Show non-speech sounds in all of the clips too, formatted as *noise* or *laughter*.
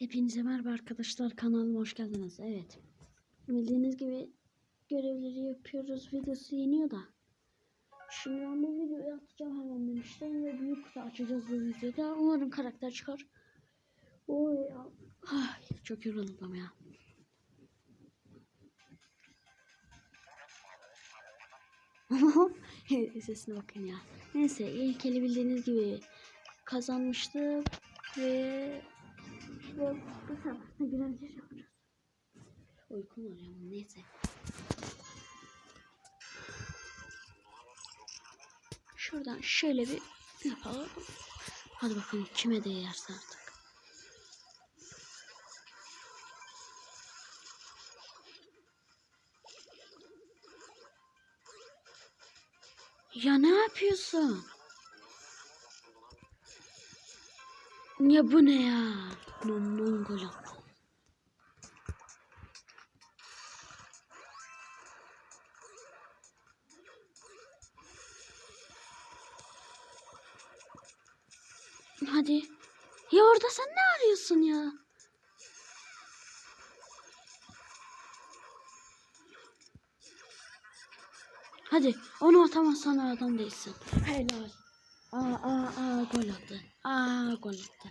Hepinize merhaba arkadaşlar kanalıma hoş geldiniz. Evet. Bildiğiniz gibi görevleri yapıyoruz. Videosu yeniyor da. Şimdi ben bu videoyu atacağım hemen demiştim ve büyük kutu açacağız bu videoda. Umarım karakter çıkar. Oy ya. Ay, çok yoruldum ya. *laughs* Sesine bakın ya. Neyse ilk eli bildiğiniz gibi kazanmıştık ve ve bu sabah da görevleri yapacağız. Uykum var ya neyse. Şuradan şöyle bir yapalım. Hadi bakalım kime değerse artık. Ya ne yapıyorsun? Ya bu ne ya? Non non gol attı. Hadi. Ya orada sen ne arıyorsun ya? Hadi onu atamazsan adam değilsin. Helal. Aa aa aa gol attı. Aa gol attı.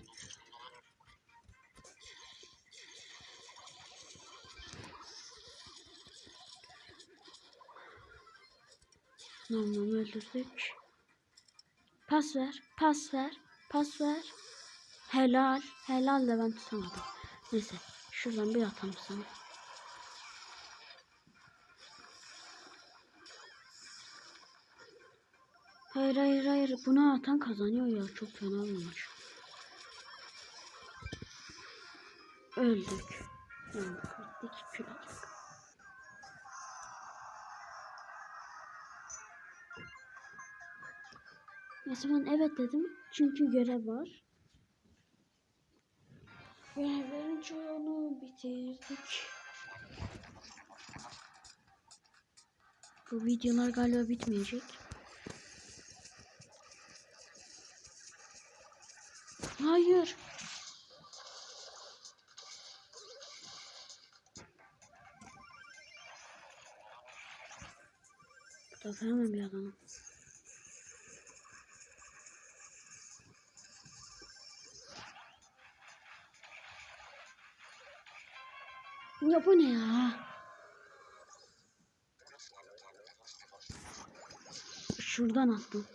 Namlumu öldürdük. Pas ver, pas ver, pas ver. Helal, helal de ben tutamadım. Neyse, şuradan bir atalım sana. Hayır hayır hayır bunu atan kazanıyor ya çok fena olmuş. Öldük. Gittik kül aldık. Neyse ben evet dedim çünkü görev var. Görevlerin çoğunu bitirdik. Bu videolar galiba bitmeyecek. Hayır. Bu da hemen bir adamım. Ya bu ne ya? Şuradan attım.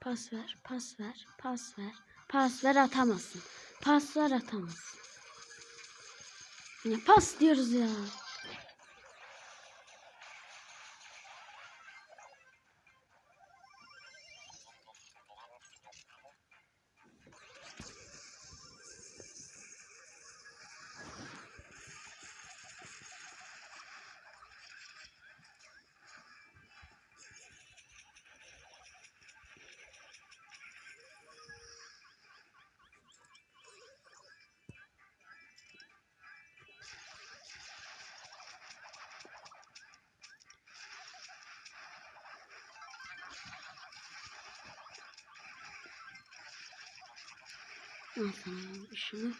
Pas ver, pas ver, pas ver. Pas ver atamazsın. Pas ver atamazsın. Ya pas diyoruz ya. Al sana şunu.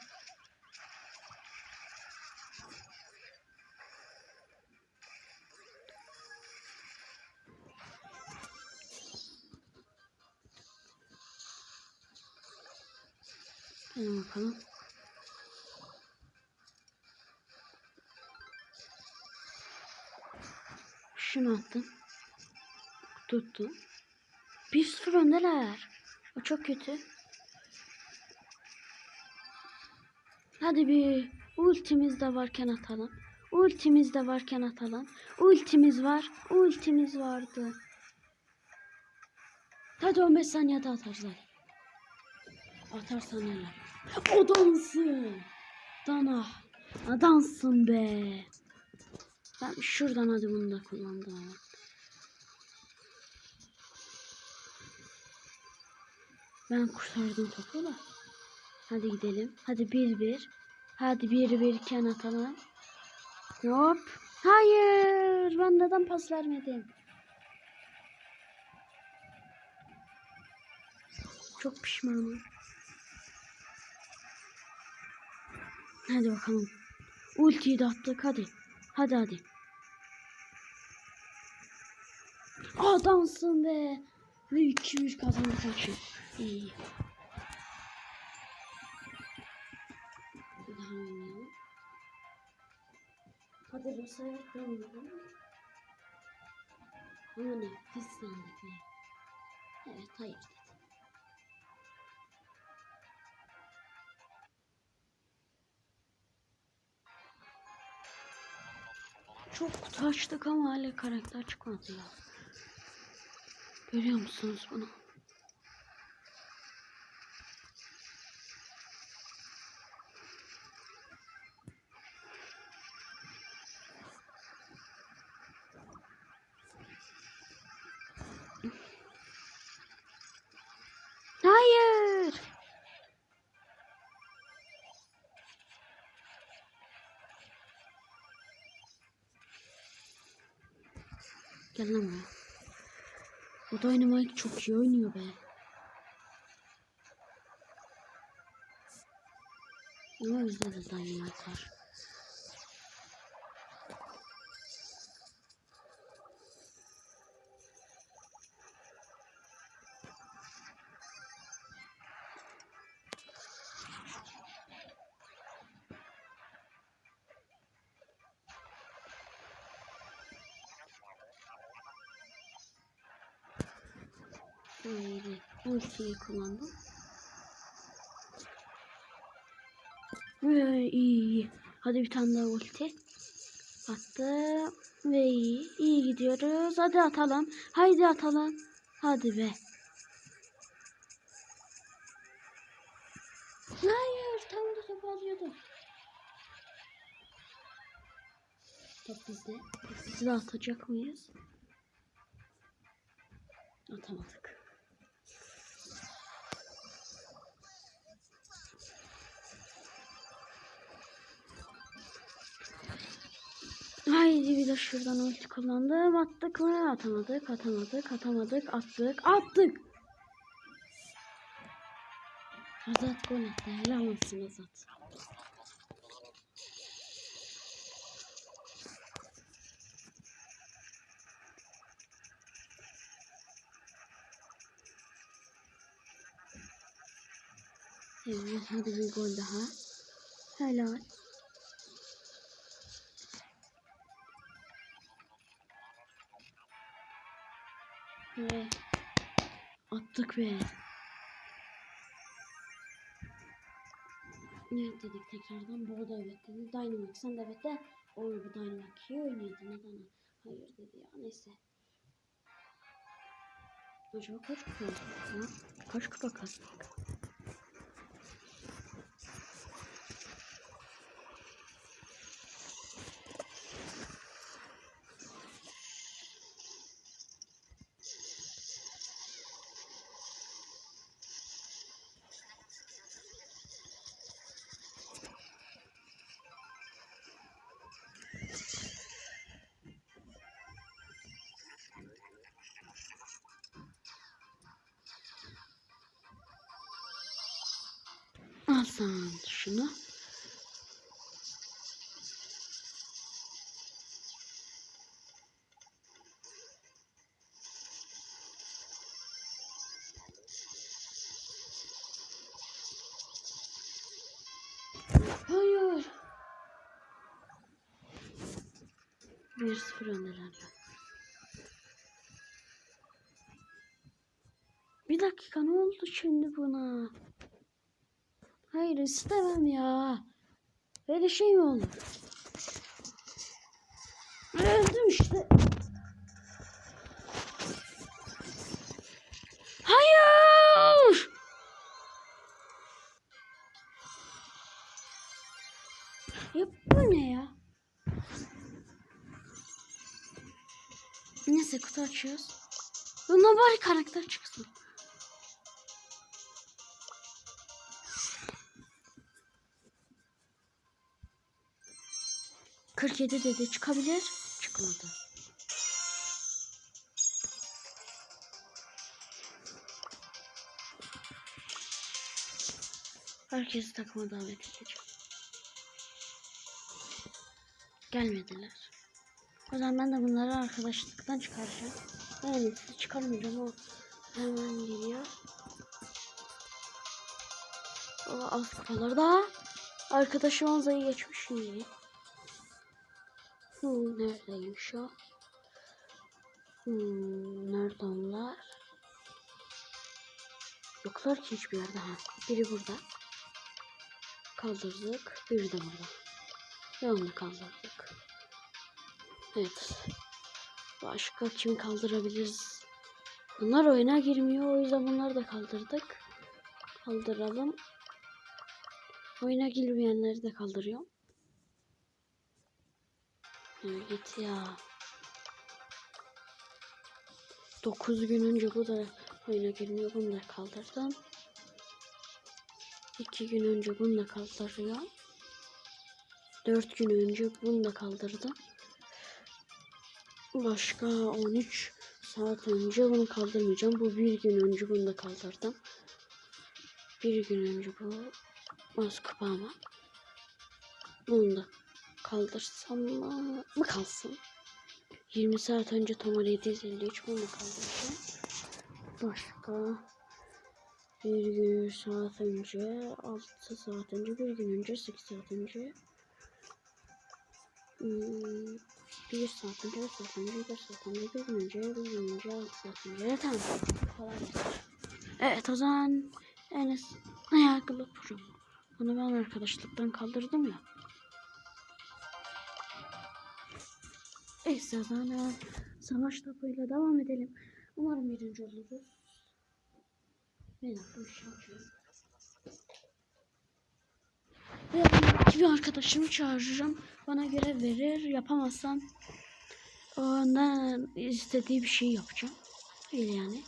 Hadi bakalım. Şunu attım. Tuttu. Bir sıfır öndeler. O çok kötü. Hadi bir ultimiz de varken atalım. Ultimiz de varken atalım. Ultimiz var. Ultimiz vardı. Hadi 15 saniyede atarlar. Atarsan neler. Adamsın. Dana. Adamsın be. Ben şuradan hadi bunu da kullandım. Ben kurtardım topu da. Hadi gidelim. Hadi bir bir. Hadi bir bir iken atalım. Hop. Hayır. Ben neden pas vermedim? Çok pişmanım. Hadi bakalım. Ultiyi de attık hadi. Hadi hadi. Adamsın be. Ve 2-1 kazandık. İyi. Sefer de oynayalım. Ama nefis ne? Evet hayır dedim. Çok kutu açtık ama hala karakter çıkmadı ya. Görüyor musunuz bunu? Gel lan buraya. O Dynamite çok iyi oynuyor be. Ama bizde de Böyle ultiyi kullandım. Ve iyi. Hadi bir tane daha ulti. Attım. Ve iyi. İyi gidiyoruz. Hadi atalım. Haydi atalım. Hadi be. Hayır. Tam da top alıyordu. Top bizde. Bizi de atacak mıyız? Atamadık. Haydi bir de şuradan ulti kullandım. Attık mı? Atamadık, atamadık, atamadık, attık, attık. Azat gol attı. Helal olsun Azat. Evet, hadi bir gol daha. Helal. Attık be. Ne dedik tekrardan? Bu da evet dedi. Dynamite sen de evet de. Oy bu Dynamite iyi oynuyordu. Neden? Hayır dedi ya. Neyse. Acaba kaç kupa? Kaç kupa kastık? Al sen şunu. Hayır. 1-0 öndeler. Bir dakika ne oldu şimdi buna? Hayır istemem ya. Böyle şey mi olur? Öldüm işte. Hayır. Ya bu ne ya? Neyse kutu açıyoruz. Bari karakter çıksın. 47 dedi çıkabilir. Çıkmadı. Herkesi takıma davet edeceğim. Gelmediler. O zaman ben de bunları arkadaşlıktan çıkaracağım. Yani sizi çıkarmayacağım o hemen geliyor. O az kupaları da arkadaşım Anza'yı geçmiş iyi. Hmm, neredeymiş o? Hmm, nerede onlar? Yoklar ki hiçbir yerde. Ha, biri burada. Kaldırdık. Biri de burada. Ve onu kaldırdık. Evet. Başka kim kaldırabiliriz? Bunlar oyuna girmiyor. O yüzden bunları da kaldırdık. Kaldıralım. Oyuna girmeyenleri de kaldırıyorum. Yürü git ya. 9 gün önce bu da oyuna girmiyor. Bunu da kaldırdım. 2 gün önce bunu da kaldırıyorum. 4 gün önce bunu da kaldırdım. Başka 13 saat önce bunu kaldırmayacağım. Bu bir gün önce bunu da kaldırdım. Bir gün önce bu az kupa ama. Bunu da kaldırsam mı? mı kalsın? 20 saat önce Tomar 753 bunu da kaldıracağım. Başka bir gün saat önce 6 saat önce bir gün önce 8 saat önce Hmm, bir saat önce, bir saat önce, bir saat önce, bir gün önce, bir gün önce, altı saat önce. Tamam. Kolay gelsin. Evet o zaman Enes ayakkabı pro. Bunu ben arkadaşlıktan kaldırdım ya. Evet o zaman e, savaş topuyla devam edelim. Umarım birinci oluruz. Ben şampiyon. Ve bir arkadaşımı çağıracağım. Bana görev verir. Yapamazsam ondan istediği bir şey yapacağım. Öyle yani.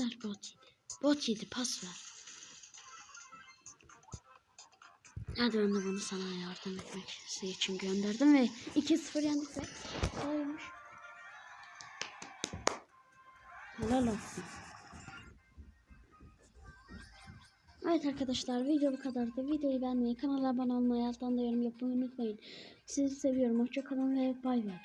Ver bot yedi. Bot yedi pas ver. Hadi ben de bunu sana yardım etmek için gönderdim ve 2-0 yendik ve kolaymış. Helal olsun. Evet arkadaşlar video bu kadardı. Videoyu beğenmeyi, kanala abone olmayı, alttan da yorum yapmayı unutmayın. Sizi seviyorum. Hoşçakalın ve bay bay.